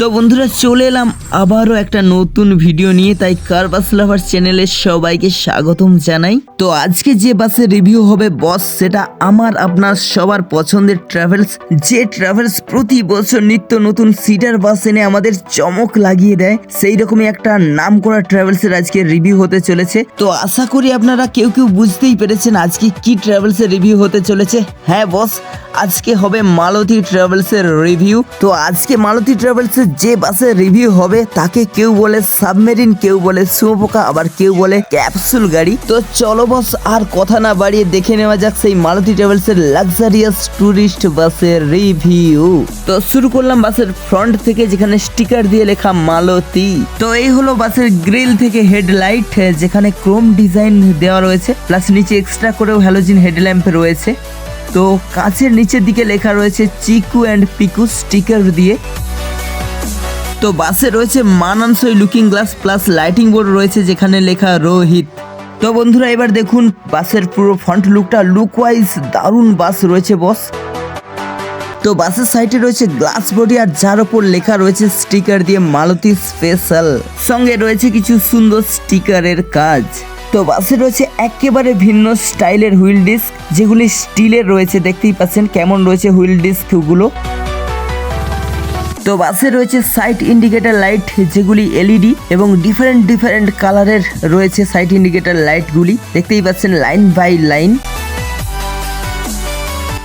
তো বন্ধুরা, চলে এলাম আবারও একটা নতুন ভিডিও নিয়ে, তাই কার বাস লাভার চ্যানেলে সবাইকে স্বাগতম জানাই। তো আজকে যে বাসের রিভিউ হবে বস সেটা আমার, আপনার, সবার পছন্দের ট্রাভেলস যে ট্রাভেলস প্রতি বছর নিত্য নতুন সিটার বাস এনে আমাদের চমক লাগিয়ে দেয়, সেই রকমই একটা নাম করা ট্রাভেলসের আজকে রিভিউ হতে চলেছে। তো আশা করি আপনারা কেউ কেউ বুঝতেই পেরেছেন আজকে কি ট্রাভেলসের রিভিউ হতে চলেছে। হ্যাঁ বস আজকে হবে মালতী ট্রাভেলসের রিভিউ তো আজকে মালতী ট্রাভেলসের যে বাসের রিভিউ হবে, তাকে কেউ বলে সাবমেরিন কেউ বলে সুমোপোকা আবার কেউ বলে ক্যাপসুল গাড়ি। তো চলো বস আর কথা না বাড়িয়ে দেখে নেওয়া যাক সেই মালতি ট্রাভেলস এর লাক্সারিয়াস ট্যুরিস্ট বাসের রিভিউ তো শুরু করলাম বাসের ফ্রন্ট থেকে, যেখানে স্টিকার দিয়ে লেখা মালতী। তো এই হলো বাসের গ্রিল থেকে হেডলাইট যেখানে ক্রোম ডিজাইন দেওয়া রয়েছে প্লাস নিচে এক্সট্রা করেও হ্যালোজিন হেডল্যাম্প রয়েছে। তো কাছের নিচের দিকে লেখা রয়েছে চিকু অ্যান্ড পিকু স্টিকার দিয়ে। তো বাসে রয়েছে মানানসই looking glass plus lighting board রয়েছে, যেখানে লেখা রোহিত। তো বন্ধুরা, এবার দেখুন বাসের পুরো ফ্রন্ট লুকটা লুক ওয়াইজ দারুণ বাস রয়েছে বস তো বাসের সাইডে রয়েছে গ্লাস বডি আর যার ওপর লেখা রয়েছে স্টিকার দিয়ে মালতী স্পেশাল সঙ্গে রয়েছে কিছু সুন্দর স্টিকারের কাজ। তো বাসে রয়েছে একেবারে ভিন্ন স্টাইলের হুইল ডিস্ক, যেগুলি স্টিলের রয়েছে, দেখতেই পাচ্ছেন কেমন রয়েছে হুইল ডিস্কগুলো। তো বাসে রয়েছে সাইড ইন্ডিকেটর লাইট যেগুলি এলইডি এবং ডিফারেন্ট ডিফারেন্ট কালারের রয়েছে সাইড ইন্ডিকেটর লাইটগুলি দেখতেই পাচ্ছেন লাইন বাই লাইন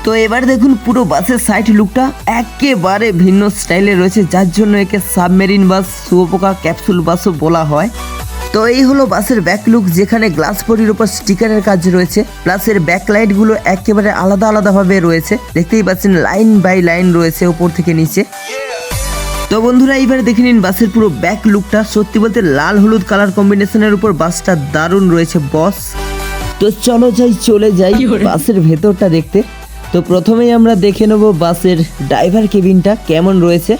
তো এবার দেখুন পুরো বাসের সাইড লুকটা একেবারে ভিন্ন স্টাইলে রয়েছে, যার জন্য একে সাবমেরিন বাস শুয়োপোকা ক্যাপসুল বাসও বলা হয়। তো এই হলো বাসের ব্যাক লুক যেখানে গ্লাস বডির উপর স্টিকারের কাজ রয়েছে। প্লাস এর ব্যাক লাইটগুলো একেবারে আলাদা আলাদা ভাবে রয়েছে। দেখতেই পাচ্ছেন লাইন বাই লাইন রয়েছে উপর থেকে নিচে। তো বন্ধুরা এইবার দেখে নিন বাসের পুরো ব্যাক লুকটা সত্যি বলতে লাল হলুদ কালার কম্বিনেশনের উপর বাসটা দারুণ রয়েছে বস তো চলো যাই চলে যাই বাসের ভেতরটা দেখতে। তো প্রথমেই আমরা দেখে নেব বাসের ড্রাইভার কেবিনটা কেমন রয়েছে।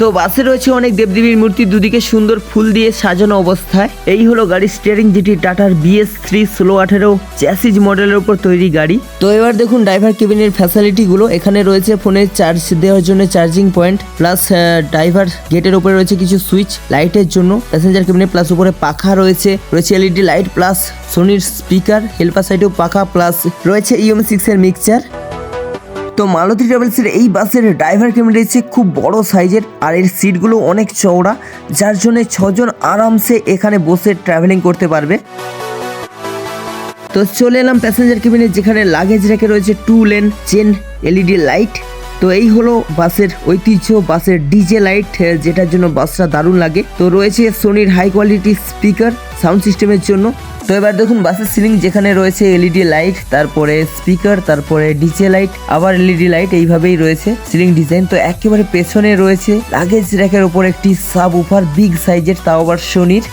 তো বাসে রয়েছে অনেক দেবদেবীর মূর্তি, দুদিকে সুন্দর ফুল দিয়ে সাজানো অবস্থায়। এই হলো গাড়ির স্টিয়ারিং যেটি টাটার বিএস থ্রি ষোলো আঠেরো চ্যাসিজ মডেলের উপর তৈরি গাড়ি। তো এবার দেখুন ড্রাইভার কেবিনের ফ্যাসিলিটিগুলো এখানে রয়েছে ফোনে চার্জ দেওয়ার জন্য চার্জিং পয়েন্ট প্লাস ড্রাইভার গেটের উপরে রয়েছে কিছু সুইচ লাইটের জন্য। প্যাসেঞ্জার কেবিনে প্লাস উপরে পাখা রয়েছে। রয়েছে এলইডি লাইট প্লাস সোনির স্পিকার হেল্পার সাইডেও পাখা প্লাস রয়েছে ইএম সিক্স এর মিক্সচার তো মালতী ট্রাভেলসের এই বাসের ড্রাইভার কেবিন রয়েছে? খুব বড় সাইজের, আর এর সিটগুলো অনেক চওড়া, যার জন্য ছজন আরামসে এখানে বসে ট্রাভেলিং করতে পারবে। তো চলে এলাম প্যাসেঞ্জার কেবিনে যেখানে লাগেজ রেখে রয়েছে two lane chain LED light তো এই হলো বাসের ঐতিহ্য, বাসের ডিজে লাইট যেটার জন্য বাসটা দারুণ লাগে। তো রয়েছে সোনির হাই কোয়ালিটি স্পিকার সাউন্ড সিস্টেমের জন্য। তো এবার দেখুন বাসের সিলিং যেখানে রয়েছে এলইডি লাইট তারপরে স্পিকার তারপরে ডিজে লাইট আবার এলইডি লাইট এইভাবেই রয়েছে সিলিং ডিজাইন তো একেবারে পেছনে রয়েছে লাগেজ র্যাকের ওপর একটি সাব উফার বিগ সাইজের তাও আবার সোনির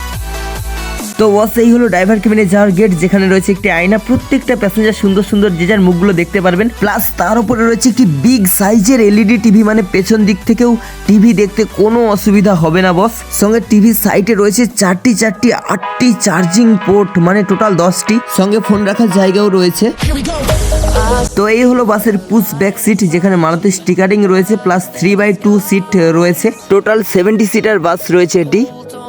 তো বস এই হলো ড্রাইভার কেবিনে যাওয়ার গেট যেখানে রয়েছে একটি আয়না। প্রত্যেকটা প্যাসেঞ্জার সুন্দর সুন্দর যে যার মুখগুলো দেখতে পারবেন। প্লাস তার উপরে রয়েছে একটি বিগ সাইজের এলইডি টিভি মানে পেছন দিক থেকেও টিভি দেখতে কোনো অসুবিধা হবে না বস সঙ্গে টিভি সাইটে রয়েছে চারটি চারটি, আটটি চার্জিং পোর্ট মানে টোটাল দশটি। সঙ্গে ফোন রাখার জায়গাও রয়েছে। তো এই হলো বাসের পুশ ব্যাক সিট যেখানে মারুতি স্টিকারিং রয়েছে plus three by two seat রয়েছে। টোটাল সেভেন্টি সিটার বাস রয়েছে এটি।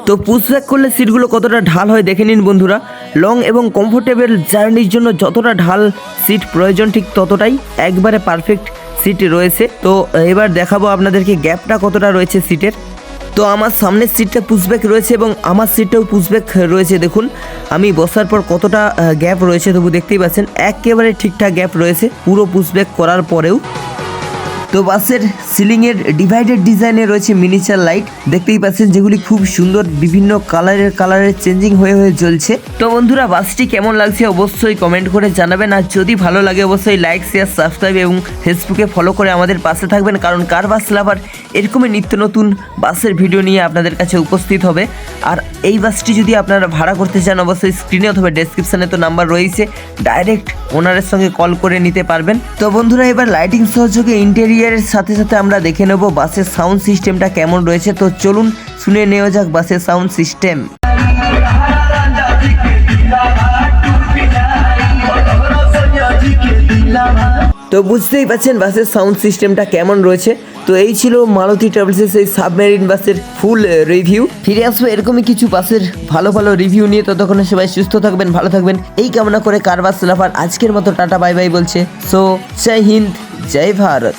তো পুশ ব্যাক করলে সিটগুলো কতটা ঢাল হয় দেখে নিন বন্ধুরা। লং এবং কমফোর্টেবল জার্নির জন্য যতটা ঢাল সিট প্রয়োজন ঠিক ততটাই একবারে পারফেক্ট সিট রয়েছে। তো এবার দেখাবো আপনাদেরকে গ্যাপটা কতটা রয়েছে সিটের তো আমার সামনের সিটটা পুশব্যাক রয়েছে এবং আমার সিটটাও পুশব্যাক রয়েছে দেখুন। আমি বসার পর কতটা গ্যাপ রয়েছে তবু দেখতেই পাচ্ছেন। একেবারে ঠিকঠাক গ্যাপ রয়েছে, পুরো পুশব্যাক করার পরেও। তো বাসের সিলিংয়ের ডিভাইডেড ডিজাইনে রয়েছে মিনিচার লাইট দেখতেই পাচ্ছেন যেগুলি খুব সুন্দর, বিভিন্ন কালারের কালারের চেঞ্জিং হয়ে হয়ে চলছে। তো বন্ধুরা, বাসটি কেমন লাগছে অবশ্যই কমেন্ট করে জানাবেন। আর যদি ভালো লাগে, অবশ্যই লাইক শেয়ার সাবস্ক্রাইব এবং ফেসবুকে ফলো করে আমাদের পাশে থাকবেন। কারণ কার বাস লাভার এরকমই নিত্য নতুন বাসের ভিডিও নিয়ে আপনাদের কাছে উপস্থিত হবে। আর এই বাসটি যদি আপনারা ভাড়া করতে চান, অবশ্যই স্ক্রিনে অথবা ডেসক্রিপশানে তো নাম্বার রয়েছে। ডাইরেক্ট ওনারের সঙ্গে কল করে নিতে পারবেন। তো বন্ধুরা, এবার লাইটিং সহযোগে ইন্টেরিয়ারের সাথে সাথে আমরা দেখে নেব বাসের সাউন্ড সিস্টেমটা কেমন রয়েছে। তো চলুন শুনে নেওয়া যাক বাসের সাউন্ড সিস্টেম তো বুঝতেই পারছেন বাসের সাউন্ড সিস্টেমটা কেমন রয়েছে। তো এই ছিল মারুতি ট্রাভেলসের সেই সাবমেরিন বাসের ফুল রিভিউ ফিরে আসব এরকমই কিছু বাসের ভালো ভালো রিভিউ নিয়ে। ততক্ষণে সবাই সুস্থ থাকবেন, ভালো থাকবেন। এই কামনা করে কার বাস লাফার আজকের মতো, টাটা বাই বাই বলছে। সো জয় হিন্দ, জয় ভারত।